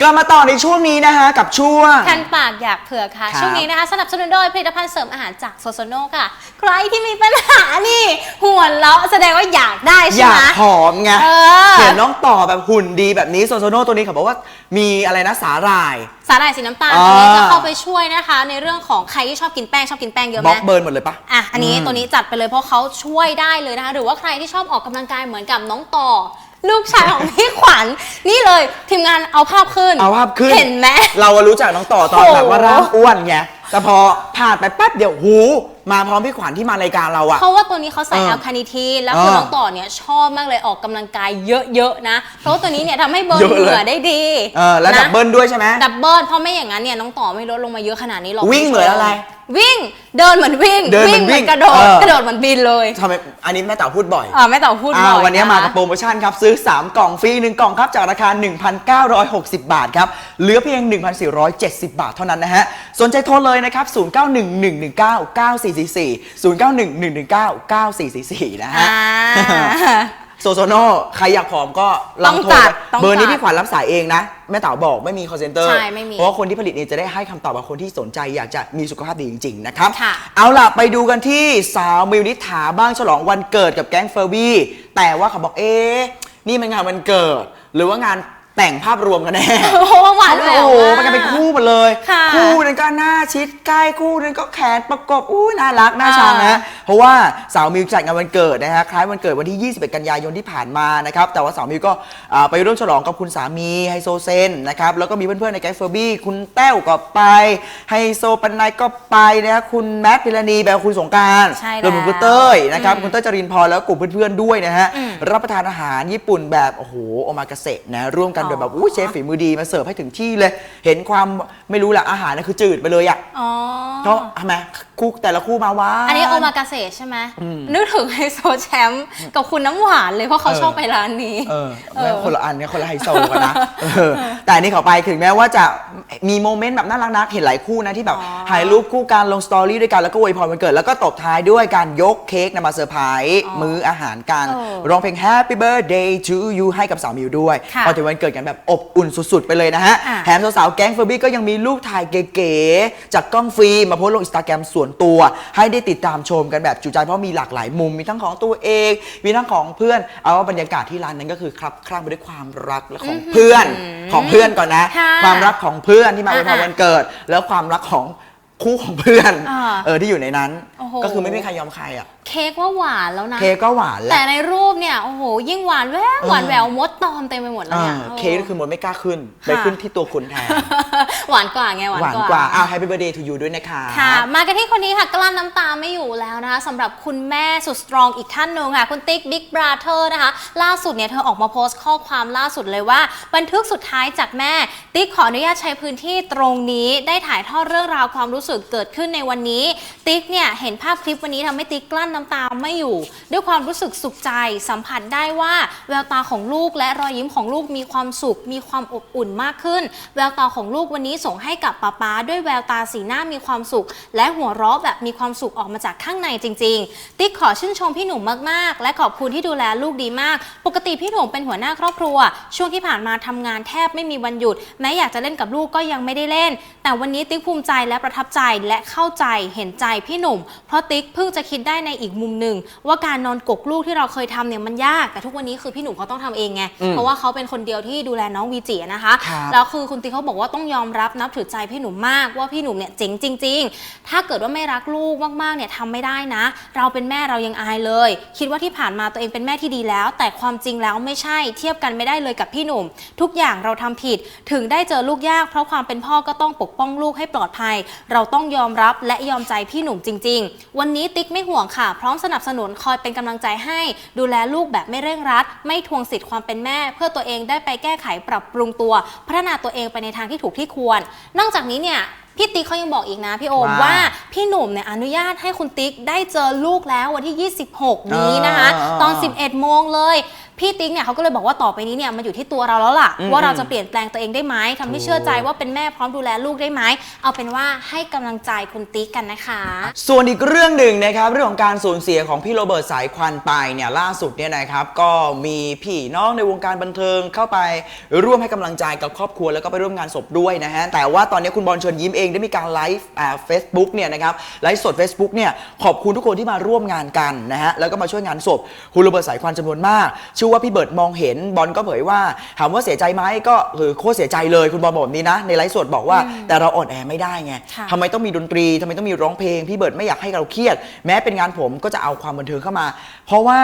กลับมาต่อในช่วงนี้นะฮะกับช่วง คันปากอยากเผือกค่ะ ครับช่วงนี้นะคะ สนับสนุนโดยผลิตภัณฑ์เสริมอาหารจากโซโซโนค่ะ ใครที่มีปัญหานี่ หัวเราะแสดงว่าอยากได้อใช่ยาไหม กผอมไงเออ เห็นน้องต่อแบบหุ่นดีแบบนี้โซโซโนตัวนี้เขาบอกว่ามีอะไรนะสาหร่าย สาหร่ายสีน้ำตาลอ่าตัวนี้จะเข้าไปช่วยนะคะ ในเรื่องของใครที่ชอบกินแป้งชอบกินแป้งเยอะบไหล็มอกเบิร์นหมดเลยปะ อะอันนี้อืมตัวนี้จัดไปเลยเพราะเขาช่วยได้เลยนะคะ หรือว่าใครที่ชอบออกกำลังกายเหมือนกับน้องต่อ ลูกชายของพี่ขวัญนี่เลยทีมงานเอาภาพขึ้นเอาภาพขึ้นเห็นไหม เราอะรู้จักน้องต่อตอนโอ้โหแบบว่าร่างอ้วนไงแต่พอผ่านไปแป๊บเดียวหูมาพร้อมพี่ขวัญที่มารายการเราอะ เพราะว่าตัวนี้เขาใส่เออแอลคาเนิทีนแล้วคือเออน้องต่อเนี่ยชอบมากเลยออกกำลังกายเยอะๆนะ เพราะว่าตัวนี้เนี่ยทำให้เบิร์นเยอะเลย เหงื่อได้ดีเออแล้วนะดับเบิลด้วยใช่ไหม ดับเบิลเพราะไม่อย่างนั้นเนี่ยน้องต่อไม่ลดลงมาเยอะขนาดนี้หรอกวิ่งเหมือนอะไร วิ่งเดินเหมือนวิ่งเดินเหมือนวิ่งกระโดดเออ กระโดดเหมือนบินเลยทำไมอันนี้แม่เต่าพูดบ่อย อ่าแม่ต่อพูดอ่าบ่อยวันนี้ะมากับโปรโมชั่นครับ ซื้อ 3 กล่องฟรี 1 กล่องครับ จากราคา 1,960 บาทครับ เหลือเพียง 1,470 บาทเท่านั้นนะฮะ สนใจโทรเลยนะครับ 0911199444 0911199444 นะฮะ อ่า โซโซโนใครอยากผอมก็ลองโทรต้องจัดไปต้องเบอร์นี้จัดพี่ขวัญรับสายเองนะ แม่เต๋าบอกไม่มี call center ใช่ไม่มีเพราะว่าคนที่ผลิตเนี่ยจะได้ให้คำตอบกับคนที่สนใจอยากจะมีสุขภาพดีจริง ๆ นะครับ ค่ะ เอาล่ะ ไปดูกันที่สาวมิวนิษฐาบ้างฉลองวันเกิดกับแก๊งเฟอร์บี้แต่ว่าเขาบอกเอ๊ะนี่มันงานวันเกิด หรือว่างาน แต่งภาพรวมกันแน่โอ้โหหวานแหวโอ้วโหมากมันกันเป็นคู่หมดเลย ค่ะคู่นั้นก็หน้าชิดใกล้คู่นั้นก็แขนประกบอู้น่ารักน่าชังนะ เพราะว่าสาวมิวจัดงานวันเกิดนะฮะคล้ายวันเกิดวันที่ 21 กันยายนที่ผ่านมานะครับแต่ว่าสาวมิวก็อ่าไปร่วมฉลองกับคุณสามีไฮโซเซนนะครับแล้วก็มีเพื่อนๆในแก๊งเฟอร์บี้คุณแต้วก็ไปไฮโซปันไนก็ไปนะครับคุณแมทพิรณีแบบคุณสงกรารใช่แล้ว รวมถึงคุณเต้ยนะครับอืมคุณเต้ยจรินพรแล้วก็กลุ่มเพื่อนๆด้วยนะฮะอืมรับประทานอาหารญี่ปุ่นแบบโอ้โหโอมากาเสะนะร่วมกันโดยแบบอู้เชฟฝีมือดีมาเสิร์ฟให้ถึงที่เลย เห็นความไม่รู้ละอาหารน่ะคือจืดไปเลยอะอ๋อก็ทำไมคู่แต่ละคู่มาว่า อันนี้โอมากาเสะใช่ไหมนึกถึงไฮโซแชมป์กับคุณน้ำหวานเลยเพราะเขาเออชอบไปร้านนี้ เออเออแม่งคนละอันเนี่ยคนละไฮโซกันนะเออ แต่อันนี้เขาไปถึงแม้ว่าจะมีโมเมนต์แบบน่ารักนะเห็นหลายคู่นะที่แบบอ๋อถ่ายรูปคู่กันลงสตอรี่ด้วยกันแล้วก็อวยพรวันเกิดแล้วก็ตบท้ายด้วยการยกเค้กนำมาเซอร์ไพรส์อ๋อมื้ออาหารกันเออร้องเพลง Happy Birthday to you ให้กับสาวมิวด้วยค่ะพอถึงวันเกิดกันแบบอบอุ่นสุดๆ ไปเลยนะฮะอะแถมสาวๆแก๊งเฟอร์บี้ก็ยังมีรูปถ่ายเก๋ๆจากกล้องฟิล์มมาโพสต์ลงอินสตาแกรมส่วนตัว ให้ได้ติดตามชมกันแบบจุใจเพราะมีหลากหลายมุมมีทั้งของตัวเองมีทั้งของเพื่อน เอาว่าบรรยากาศที่ร้านนั้นก็คือครับคลั่งไปด้วยความรักและของเพื่อนของเพื่อนก่อนนะ ค่ะความรักของเพื่อนที่มาอวยพรอะวันเกิด แล้วความรักของคู่ของเพื่อนอ่าเออที่อยู่ในนั้น โอ้โห ก็คือไม่มีใครยอมใครอะ เค้กว่าหวานแล้วนะ เค้กก็หวานแหแต่ละในรูปเนี่ยโอ้โหยิ่งหวานแววหวานแหววมดตอมเต็มไปหมดแล้วอ่าเนี่ยเค้กก็คือมดไม่กล้าขึ้น ไปค่ะขึ้นที่ตัวคุณแทน หวานกว่าไงหวานหวานกว่ากว่า อ้าว Happy Birthday to you ด้วยนะคะ ค่ะ มากันที่คนนี้ค่ะกลั้นน้ำตาไม่อยู่แล้วนะคะสำหรับคุณแม่สุดสตรองอีกท่านหนึ่งค่ะ คุณติ๊กบิ๊กบราเธอร์นะคะ ล่าสุดเนี่ยเธอออกมาโพสต์ข้อความล่าสุดเลยว่า บันทึกสุดท้ายจากแม่ ติ๊กขออนุญาตใช้พื้นที่ตรงนี้ได้ถ่ายทอดเรื่องราวความรู้สึกเกิดขึ้นในวันนี้ ติ๊กเนี่ยเห็นภาพคลิปวันนี้ทำให้ติ๊กกลั้นน้ำตาไม่อยู่ ด้วยความรู้สึกสุขใจสัมผัสได้ว่า แววตาของลูกและรอยยิ้มของลูกมีความสุข มีความอบอุ่นมากขึ้น แววตาของลูกวันนี้ส่งให้กับป๊าป๊าด้วยแววตาสีหน้ามีความสุข และหัวเราะแบบมีความสุขออกมาจากข้างในจริง ๆ ติ๊กขอชื่นชมพี่หนุ่มมากๆ และขอบคุณที่ดูแลลูกดีมาก ปกติพี่หนุ่มเป็นหัวหน้าครอบครัว ช่วงที่ผ่านมาทำงานแทบไม่มีวันหยุด แม้อยากจะเล่นกับลูกก็ยังไม่ได้เล่น แต่วันนี้ติ๊กภูมิใจและประทับใจและเข้าใจเห็นใจพี่หนุ่ม เพราะติ๊กเพิ่งจะคิดได้ในอีกมุมหนึ่งว่าการนอนกกลูกที่เราเคยทำเนี่ยมันยากแต่ทุกวันนี้คือพี่หนุ่มเขาต้องทำเองไงอืมเพราะว่าเขาเป็นคนเดียวที่ดูแลน้องวีจินะคะครับแล้วคือคุณติ๊กเขาบอกว่าต้องยอมรับนับถือใจพี่หนุ่มมากว่าพี่หนุ่มเนี่ยเจ๋งจริง ๆ ถ้าเกิดว่าไม่รักลูกมากๆเนี่ยทำไม่ได้นะ เราเป็นแม่เรายังอายเลย คิดว่าที่ผ่านมาตัวเองเป็นแม่ที่ดีแล้ว แต่ความจริงแล้วไม่ใช่เทียบกันไม่ได้เลยกับพี่หนุ่ม ทุกอย่างเราทำผิดถึงได้เจอลูกยาก เพราะความเป็นพ่อก็ต้องปกป้องลูกให้ปลอดภัย เราต้องยอมรับและยอมใจพี่หนุ่มจริง ๆ วันนี้ติ๊กไม่ห่วงค่ะ พร้อมสนับสนุนคอยเป็นกำลังใจให้ ดูแลลูกแบบไม่เร่งรัด ไม่ทวงสิทธิ์ความเป็นแม่ เพื่อตัวเองได้ไปแก้ไขปรับปรุงตัว พัฒนาตัวเองไปในทางที่ถูกที่ควร นอกจากนี้เนี่ยพี่ติ๊กเขายังบอกอีกนะพี่โอมว่าว่าพี่หนุ่มเนี่ยอนุญาตให้คุณติ๊กได้เจอลูกแล้ววันที่ 26 นี้นะคะอ่าตอน 11 โมงเลย พี่ติ๊กเนี่ยเขาก็เลยบอกว่าต่อไปนี้เนี่ยมันอยู่ที่ตัวเราแล้วล่ะ อืมว่าเราจะเปลี่ยนแปลงตัวเองได้ไหมทำให้ถูกเชื่อใจว่าเป็นแม่พร้อมดูแลลูกได้ไหมเอาเป็นว่าให้กำลังใจคุณติ๊กกันนะคะ ส่วนอีกเรื่องหนึ่งนะครับเรื่องของการสูญเสียของพี่โรเบิร์ตสายควันไปเนี่ยล่าสุดเนี่ยนะครับก็มีพี่น้องในวงการบันเทิงเข้าไปร่วมให้กำลังใจกับครอบครัวแล้วก็ไปร่วมงานศพด้วยนะฮะแต่ว่าตอนนี้คุณบอลเชิญยิ้มเองได้มีการไลฟ์อ่าเฟซบุ๊กเนี่ยนะครับไลฟ์สด Facebook เนี่ยขอบคุณทุกคนที่มาร่วมงานกันนะฮะแล้วก็มาช่วยงานศพคุณโรเบิร์ตสายควันจำนวนมากชื่อว่าพี่เบิร์ดมองเห็นบอลก็เผยว่าถามว่าเสียใจไหมก็คือโคตรเสียใจเลยคุณบอลบอกแบบนี้นะ ในไลฟ์สดบอกว่าแต่เราอ่อนแอไม่ได้ไงค่ะทำไมต้องมีดนตรีทำไมต้องมีร้องเพลงพี่เบิร์ดไม่อยากให้เราเครียด แม้เป็นงานผมก็จะเอาความบันเทิงเข้ามา เพราะว่า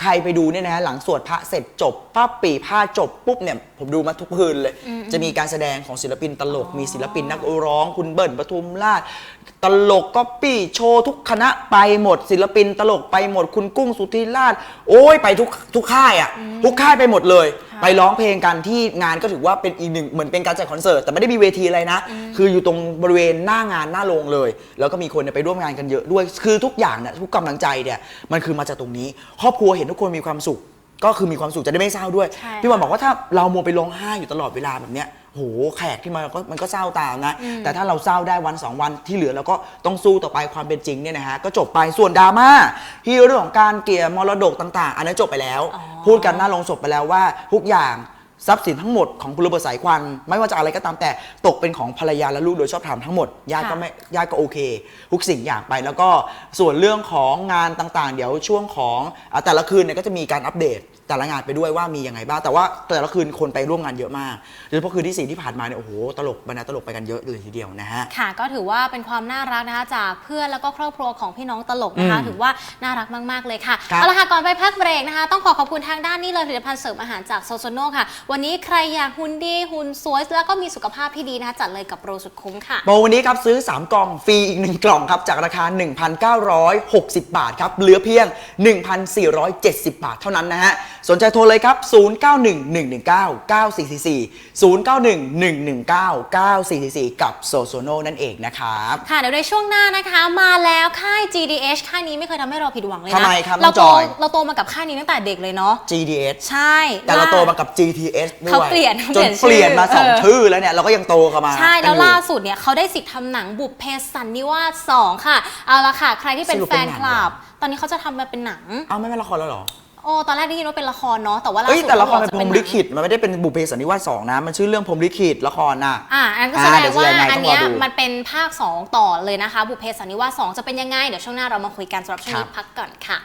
ใครไปดูเนี่ยนะหลังสวดพระเสร็จจบป้าปีผ้าจบปุ๊บเนี่ยผมดูมาทุกคืนเลย จะมีการแสดงของศิลปินตลก มีศิลปินนักร้อง คุณเบิร์ดปทุมราช ตลกก็ปี้โชว์ทุกคณะไปหมด ศิลปินตลกไปหมดคุณกุ้งสุธิราช โอ้ยไปทุกทุกค่ายอะทุกค่ายไปหมดเลย ไปร้องเพลงกันที่งานก็ถือว่าเป็นอีกหนึ่งเหมือนเป็นการจัดคอนเสิร์ตแต่ไม่ได้มีเวทีอะไรนะ คืออยู่ตรงบริเวณหน้างานหน้าโรงเลย แล้วก็มีคนเนี่ยไปร่วมงานกันเยอะด้วย คือทุกอย่างเนี่ยทุกกำลังใจเนี่ยมันคือมาจากตรงนี้ ครอบครัวเห็นทุกคนมีความสุข ก็คือมีความสุขจะได้ไม่เศร้าด้วยใช่พี่บอลบอกว่าถ้าเรามัวไปร้องไห้อยู่ตลอดเวลาแบบเนี้ย โหแขกที่มาก็มันก็เศร้าตามนะ แต่ถ้าเราเศร้าได้วันสองวันที่เหลือเราก็ต้องสู้ต่อไปความเป็นจริงเนี่ยนะฮะก็จบไปส่วนดราม่าที่เรื่องของการเกลี่ยมรดกต่างๆ อันนั้นจบไปแล้วอ๋อพูดกันหน้าลงศพไปแล้วว่าทุกอย่างทรัพย์สินทั้งหมดของคุณโรเบิร์ตสายควัน ไม่ว่าจะอะไรก็ตามแต่ตกเป็นของภรรยาและลูกโดยชอบธรรมทั้งหมดญาติก็ค่ะไม่ญาติก็โอเค ทุกสิ่งอย่างไปแล้วก็ส่วนเรื่องของงานต่างๆ เดี๋ยวช่วงของอะแต่ละคืนเนี่ยก็จะมีการอัปเดต แต่ละงานไปด้วยว่ามียังไงบ้างแต่ว่าแต่ละคืนคนไปร่วมงานเยอะมากโดยเฉพาะคืนที่สี่ที่ผ่านมาเนี่ยโอ้โหตลกบรรดาตลกไปกันเยอะเลยทีเดียวนะฮะ ค่ะก็ถือว่าเป็นความน่ารักนะคะจากเพื่อนแล้วก็ครอบครัวของพี่น้องตลกนะคะ อืมถือว่าน่ารักมากๆเลยค่ะครับ เอาละค่ะก่อนไปพักเบรกนะคะ ต้องขอขอบคุณทางด้านนี้เลยผลิตภัณฑ์เสริมอาหารจากโซโซโนค่ะ วันนี้ใครอยากหุ่นดีหุ่นสวยแล้วก็มีสุขภาพที่ดีนะคะจัดเลยกับโปรสุดคุ้มค่ะ โปรวันนี้ครับซื้อ 3 กล่องฟรีอีก 1 กล่องครับ จากราคา 1,960 บาทครับ เหลือเพียง 1,470 บาทเท่านั้นนะฮะสนใจโทรเลยครับ 0911199444 0911199444 กับโซโซโนนั่นเองนะครับ ค่ะเดี๋ยวในช่วงหน้านะคะมาแล้วค่าย GDH ค่ายนี้ไม่เคยทำให้เราผิดหวังเลยนะทำไมครับน้เราองโตจอย เราโตมากับค่ายนี้ตั้งแต่เด็กเลยเนาะ GDS ใช่ แต่เราล่โตมากับ GTS ด้วยเขาเปลี่ยนจนเปลี่เปลี่ยยนนมาชื่อสองเออ ชื่อแล้วเนี่ย เราก็ยังโตกันมาใช่ แล้วกันอยู่ล่าสุดเนี่ยเขาได้สิทธิ์ทำหนังบุพเพสันนิวาส2ค่ะ เอาละค่ะ ใครที่เป็นสรุปแฟเป็นนหนังคลับเหรอตอนนี้เขาจะทำมาเป็นหนัง เอาไม่เป็นละครแล้วเหรอ โอ้ตอนแรกได้ยินว่าเป็นละครเนาะแต่ว่าล่าเอ้ยสุดแต่ละครขาเป็นบพอกรหมจะลิขิตมันไม่ได้เป็นบุพเพสันนิวาสสองนะ มันชื่อเรื่องพรหมลิขิตละครน่ะ อ่าอันนั้นก็อ่าแสดเดี๋งยวจะว่ายังไงอันต้องรอเนี้ยดูมันเป็นภาค 2 ต่อเลยนะคะ บุพเพสันนิวาส2จะเป็นยังไง เดี๋ยวช่วงหน้าเรามาคุยกันสำหรับช่วงนี้ครับ พักก่อนค่ะ